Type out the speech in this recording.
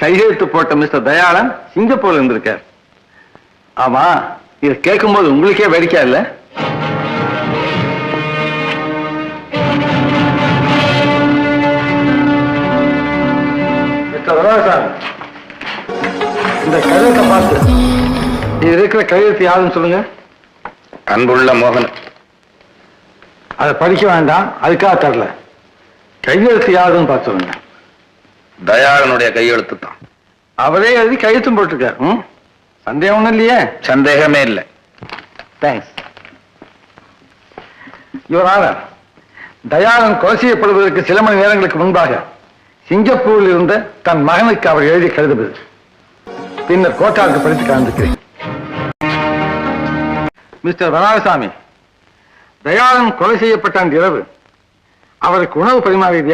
கையெழுத்து போட்ட மிஸ்டர் தயாளன் சிங்கப்பூர்ல இருந்திருக்கார். ஆமா இது கேட்கும்போது உங்களுக்கே வேடிக்கை இல்ல? இந்த கையெழுத்தை பார்த்து. இருக்கிற கையெழுத்து யாருன்னு சொல்லுங்க? அன்புள்ள மோகன். அதை படிக்க வேண்டாம் அதுக்காக தரல. கையெழுத்து யாருன்னு பார்த்து சொல்லுங்க. தயாளனுடைய கையெழுத்து அவரே எழுதி கையெழுத்தும் போட்டிருக்காரு? சந்தேகம் ஒண்ணும் இல்லையே? சந்தேகமே இல்லை. தேங்க்ஸ் யுவர் ஆனர் தயாளன் கொலை செய்யப்படுவதற்கு சில மணி நேரங்களுக்கு முன்பாக சிங்கப்பூரில் இருந்த தன் மகனுக்கு அவர் எழுதி கருதுவது பின்னர் கோட்டாருக்கு படித்து காண்பிக்கிறேன். மிஸ்டர் வராகசாமி தயாளன் கொலை செய்யப்பட்ட அந்த இரவு அவருக்கு உணவு பரிமாறியது